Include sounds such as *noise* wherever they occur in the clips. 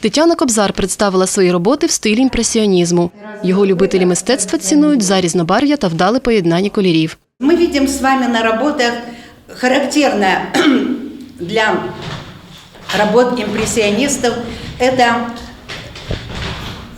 Тетяна Кобзар представила свої роботи в стилі імпресіонізму. Його любителі мистецтва цінують за різнобарв'я та вдале поєднання кольорів. Мы видим с вами на работах характерное *clears throat* для работ импрессионистов это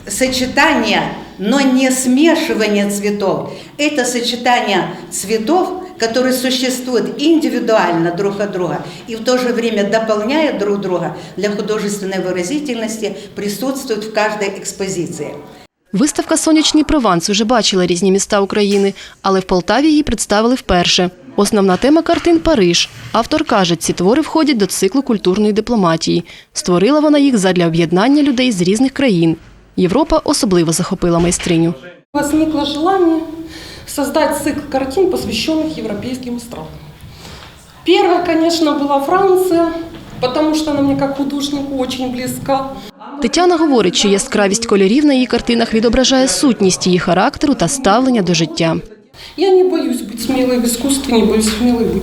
сочетание, но не смешивание цветов. Это сочетание цветов, которые существуют индивидуально друг от друга и в то же время дополняют друг друга для художественной выразительности, присутствуют в каждой экспозиции. Виставка Сонячний Прованс уже бачила різні міста України, але в Полтаві її представили вперше. Основна тема картин Париж. Автор каже, ці твори входять до циклу культурної дипломатії. Створила вона їх задля об'єднання людей з різних країн. Європа особливо захопила майстриню. Возникло желание создать цикл картин, посвященных европейским странам. Первая, конечно, была Франция, потому что она мне как художнику очень близка. Тетяна говорить, що яскравість кольорів на її картинах відображає сутність її характеру та ставлення до життя. Я не боюсь быть смелой в искусстве, не боюсь смелой быть.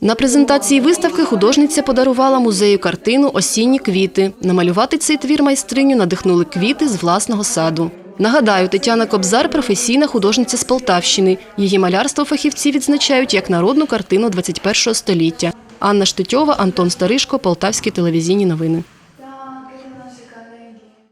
На презентації виставки художниця подарувала музею картину Осінні квіти. Намалювати цей твір майстриню надихнули квіти з власного саду. Нагадаю, Тетяна Кобзар професійна художниця з Полтавщини. Її малярство фахівці відзначають як народну картину 21 століття. Анна Штетьова, Антон Старишко, Полтавські телевізійні новини.